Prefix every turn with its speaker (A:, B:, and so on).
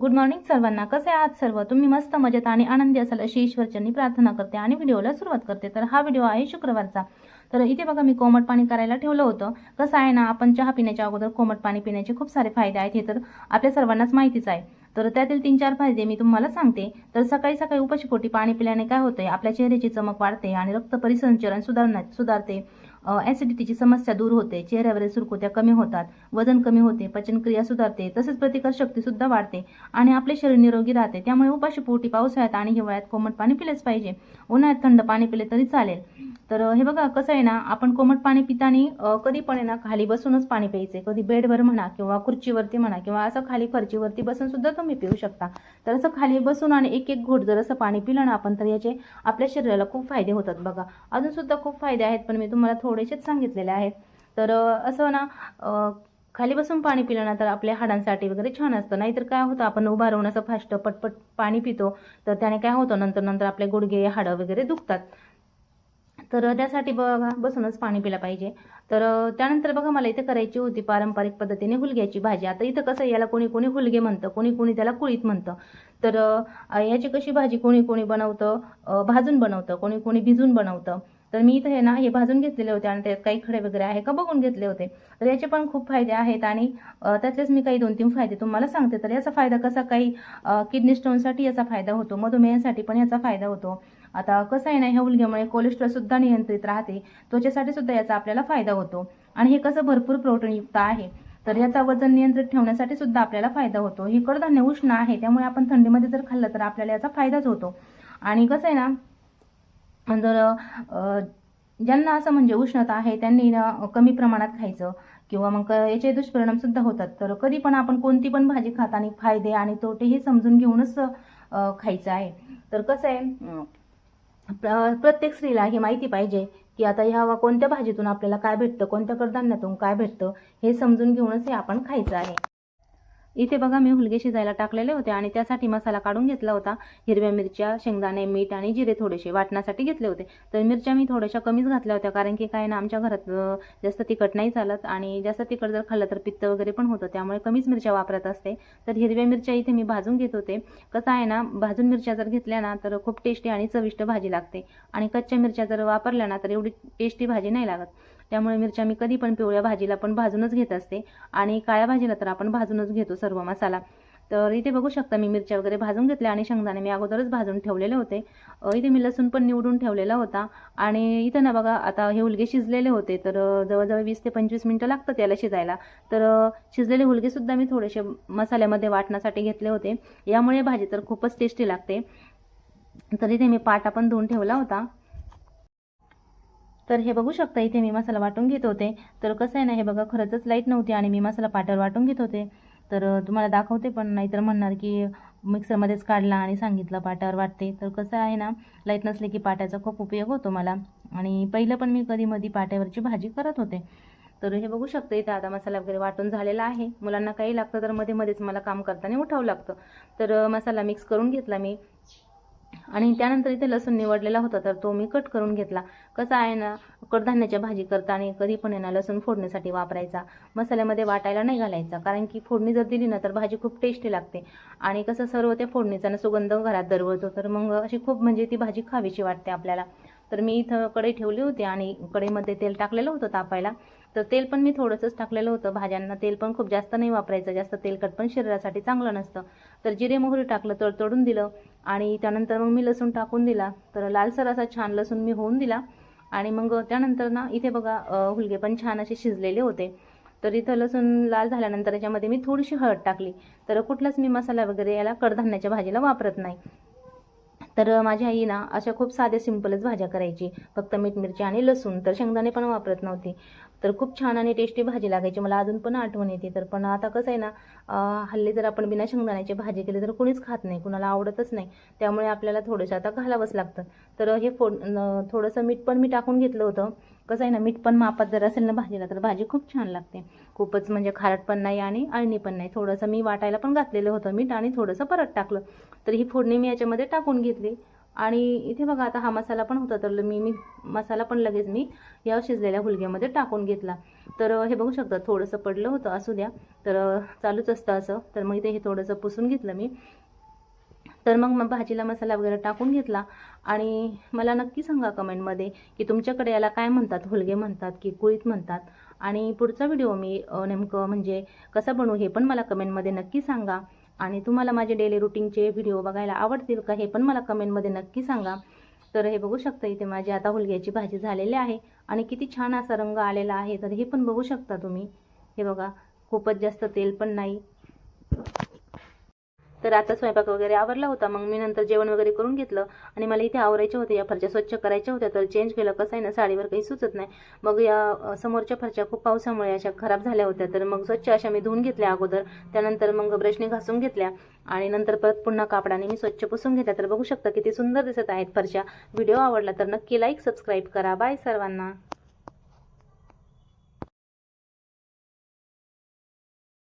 A: Good morning सर्वांना. कसे आहात सर्व? तुम्ही मस्त मजेत आणि आनंदी असाल अशी ईश्वरचरणी प्रार्थना करते आणि व्हिडिओला सुरुवात करते. तर हा व्हिडिओ आहे शुक्रवारचा. तर इथे बघा मी कोमट पाणी करायला ठेवलं होतं. कसं आहे ना आपण चहा पिण्याच्या अगोदर कोमट पाणी पिण्याचे खूप सारे फायदे आहेत हे तर आपल्या सर्वांनाच माहितीच आहे. तर त्यातील तीन चार फायदे मी तुम्हाला सांगते. तर सकाळी सकाळी उपाशीपोटी पाणी पिल्याने काय होते आपल्या चेहऱ्याची चमक वाढते आणि रक्त परिसंचरण सुधारण्यात सुधारते. ॲसिडिटीची समस्या दूर होते. चेहऱ्यावरील सुरकुत्या कमी होतात. वजन कमी होते. पचनक्रिया सुधारते. तसेच प्रतिकारशक्ती सुद्धा वाढते. आणि आपले शरीर निरोगी राहते. त्यामुळे उपाशीपोटी पावसाळ्यात आणि हिवाळ्यात कोमट पाणी पिलेच पाहिजे. उन्हाळ्यात थंड पाणी पिले तरी चालेल. तर हे बघा कसं आहे ना आपण कोमट पाणी पिताना कधी पण आहे ना खाली बसूनच पाणी प्यायचे. कधी बेडवर म्हणा किंवा खुर्चीवरती म्हणा किंवा असं खाली फरचीवरती बसून सुद्धा तुम्ही पिऊ शकता. तर असं खाली बसून आणि एक एक घोट जर असं पाणी पिलं ना आपण तर याचे आपल्या शरीराला खूप फायदे होतात बघा. अजून सुद्धा खूप फायदे आहेत पण मी तुम्हाला थोडेसेच सांगितलेले आहेत. तर असं ना खाली बसून पाणी पिलं ना तर आपल्या हाडांसाठी वगैरे छान असतं. नाहीतर काय होतं आपण उभा राहून असं फास्ट पटपट पाणी पितो. तर त्याने काय होतं नंतर नंतर आपले गुडघे हाडं वगैरे दुखतात. तर त्यासाठी बघा बसूनच पाणी पिलं पाहिजे. तर त्यानंतर बघा मला इथे करायची होती पारंपरिक पद्धतीने हुलग्याची भाजी. आता इथं कसं याला कोणी कोणी हुलगे म्हणतं कोणी कोणी त्याला कुळीत म्हणतं. तर याची कशी भाजी कोणी कोणी बनवतं भाजून बनवतं कोणी कोणी भिजून बनवतं. तर मी इथं हे ना हे भाजून घेतलेले होते आणि त्यात काही खडे वगैरे आहे का बघून घेतले होते. तर याचे पण खूप फायदे आहेत आणि त्यातलेच मी काही दोन तीन फायदे तुम्हाला सांगते. तर याचा फायदा कसा काही किडनी स्टोनसाठी याचा फायदा होतो मधुमेहासाठी पण याचा फायदा होतो. आता कसं आहे ना ह्या उलग्यामुळे कोलेस्ट्रॉल सुद्धा नियंत्रित राहते. त्वचेसाठी सुद्धा याचा आपल्याला फायदा होतो. आणि हे कसं भरपूर प्रोटीनयुक्त आहे. तर याचा वजन नियंत्रित ठेवण्यासाठी सुद्धा आपल्याला फायदा होतो. हे कडधान्य उष्ण आहे त्यामुळे आपण थंडीमध्ये जर खाल्लं तर आपल्याला याचा फायदाच होतो. आणि कसं आहे ना जर ज्यांना असं म्हणजे उष्णता आहे त्यांनी ना कमी प्रमाणात खायचं किंवा मग याचे दुष्परिणाम सुद्धा होतात. तर कधी पण आपण कोणती पण भाजी खाताना फायदे आणि तोटे हे समजून घेऊनच खायचं आहे. तर कसं आहे प्रत्येक स्त्रीला ही माहिती पाहिजे की आता ह्या कोणत्या भाजीतून आपल्याला काय भेटतं कोणत्या कडधान्यातून काय भेटतं हे समजून घेऊनच हे आपण खायचं आहे. इथे बघा मी हुलगे शिजायला टाकलेले होते आणि त्यासाठी मसाला काढून घेतला होता. हिरव्या मिरच्या शेंगदाणे मीठ आणि जिरे थोडेसे वाटण्यासाठी घेतले होते. तर मिरच्या मी थोड्याशा कमीच घातल्या होत्या कारण की काय ना आमच्या घरात जास्त तिखट नाही चालत आणि जास्त तिखट जर खाल्लं तर पित्त वगैरे पण होतं त्यामुळे कमीच मिरच्या वापरत असते. तर हिरव्या मिरच्या इथे मी भाजून घेत होते. कसं आहे ना भाजून मिरच्या जर घेतल्या ना तर खूप टेस्टी आणि चविष्ट भाजी लागते. आणि कच्च्या मिरच्या जर वापरल्या ना तर एवढी टेस्टी भाजी नाही लागत. त्यामुळे मिरच्या मी कधी पण पिवळ्या भाजीला पण भाजूनच घेत असते. आणि काळ्या भाजीला तर आपण भाजूनच घेतो सर्व मसाला. तर इथे बघू शकता मी मिरच्या वगैरे भाजून घेतल्या आणि शेंगदाणे मी अगोदरच भाजून ठेवलेले होते. इथे मी लसूण पण निवडून ठेवलेला होता. आणि इथं ना बघा आता हे हुलगे शिजलेले होते. तर जवळजवळ वीस ते पंचवीस मिनटं लागतात याला शिजायला. तर शिजलेले हुलगेसुद्धा मी थोडेसे मसाल्यामध्ये वाटण्यासाठी घेतले होते. यामुळे भाजी तर खूपच टेस्टी लागते. तर इथे मी पाटा पण धुवून ठेवला होता. तर हे बघू शकता इथे मी मसाला वाटून घेत होते. तर कसं आहे ना हे बघा खरंच लाइट नव्हती आणि मी मसाला पाट्यावर वाटून घेत होते. तर तुम्हाला दाखवते पण नाहीतर म्हणणार की मिक्सरमध्येच काढला आणि सांगितलं पाट्यावर वाटते. तर कसं आहे ना लाइट नसले की पाट्याचा खूप उपयोग होतो मला. आणि पहिलं पण मी कधी मधी पाट्यावरची भाजी करत होते. तर हे बघू शकते इथं आता मसाला वगैरे वाटून झालेला आहे. मुलांना काही लागतं तर मध्ये मध्येच मला काम करताना उठावं लागतं. तर मसाला मिक्स करून घेतला मी. आणि त्यानंतर इथे लसूण निवडलेला होता तर तो मी कट करून घेतला. कसा आहे ना कडधान्याच्या भाजी करताना कधी पण आहे ना लसूण फोडणीसाठी वापरायचा. मसाल्यामध्ये वाटायला नाही घालायचा कारण की फोडणी जर दिली ना तर भाजी खूप टेस्टी लागते. आणि कसं सर्व त्या फोडणीचा ना सुगंध घरात दरवळतो तर मग अशी खूप म्हणजे ती भाजी खावीशी वाटते आपल्याला. तर मी इथं कढई ठेवली होती आणि कढईमध्ये तेल टाकलेलं होतं तापायला. तर तेल पण मी थोडंसंच टाकलेलं होतं. भाज्यांना तेल पण खूप जास्त नाही वापरायचं. जास्त तेलकट पण शरीरासाठी चांगलं नसतं. तर जिरे मोहरी टाकलं तडतडून दिलं आणि त्यानंतर मग मी लसूण टाकून दिला. तर लालसर असा छान लसूण मी होऊन दिला आणि मग त्यानंतर ना इथे बघा हुलगे पण छान असे शिजलेले होते. तर इथं लसूण लाल झाल्यानंतर याच्यामध्ये मी थोडीशी हळद टाकली. तर कुठलाच मी मसाला वगैरे याला कडधान्याच्या भाजीला वापरत नाही. तर माझी आई ना अशा खूप साध्या सिंपलच भाज्या करायची. फक्त मीठ मिरची आणि लसूण. तर शेंगदाणे पण वापरत नव्हती. तर खूप छान आणि टेस्टी भाजी लागायची. मला अजून पण आठवण येते. तर पण आता कसं आहे ना हल्ली जर आपण बिना शेंगदाण्याची भाजी केली तर कोणीच खात नाही कुणाला आवडतच नाही. त्यामुळे आपल्याला थोडंसं आता घालावंच लागतं. तर हे फोड थोडंसं मीठ पण मी टाकून घेतलं होतं. कसं आहे ना मीठ पण मापात जर असेल ना भाजीला तर भाजी खूप छान लागते. खूपच म्हणजे खारट पण नाही आणि अळणी पण नाही. थोडंसं मी वाटायला पण घातलेलं होतं मीठ आणि थोडंसं परत टाकलं. तर ही फोडणी मी याच्यामध्ये टाकून घेतली. आणि इथे बघा आता हा मसाला पण होता तर मी मी मसाला पण लगेच मी या शिजलेल्या हुलग्यामध्ये टाकून घेतला. तर हे बघू शकता थोडंसं पडलं होतं असू द्या. तर चालूच असतं असं. तर मग इथे हे थोडंसं पुसून घेतलं मी. तर मग मग भाजीला मसाला वगैरे टाकून घेतला. आणि मला नक्की सांगा कमेंटमध्ये की तुमच्याकडे याला काय म्हणतात हुलगे म्हणतात की कुळीत म्हणतात? आणि पुढचा व्हिडिओ मी नेमकं म्हणजे कसा बनवू हे पण मला कमेंटमध्ये नक्की सांगा. आणि तुम्हाला माझे डेली रुटीनचे व्हिडिओ बघायला आवडतील का हे पण मला कमेंटमध्ये नक्की सांगा. तर हे बघू शकता इथे माझी आता हुलग्याची भाजी झालेली आहे आणि किती छान असा रंग आलेला आहे. तर हे पण बघू शकता तुम्ही. हे बघा खूपच जास्त तेल पण नाही. तर आता स्वयंपाक वगैरे आवरला होता. मग मी नंतर जेवण वगैरे करून घेतलं आणि मला इथे आवरायच्या होत्या. या फरच्या स्वच्छ करायच्या होत्या तर चेंज केलं. कसं आहे ना साडीवर काही सुचत नाही. मग या समोरच्या फरच्या खूप पावसामुळे अशा खराब झाल्या होत्या. तर मग स्वच्छ अशा मी धुवून घेतल्या अगोदर. त्यानंतर मग ब्रशने घासून घेतल्या आणि नंतर परत पुन्हा कापडाने मी स्वच्छ पुसून घेतल्या. तर बघू शकता किती सुंदर दिसत आहेत फरच्या. व्हिडिओ आवडला तर नक्की लाईक सबस्क्राईब करा. बाय सर्वांना.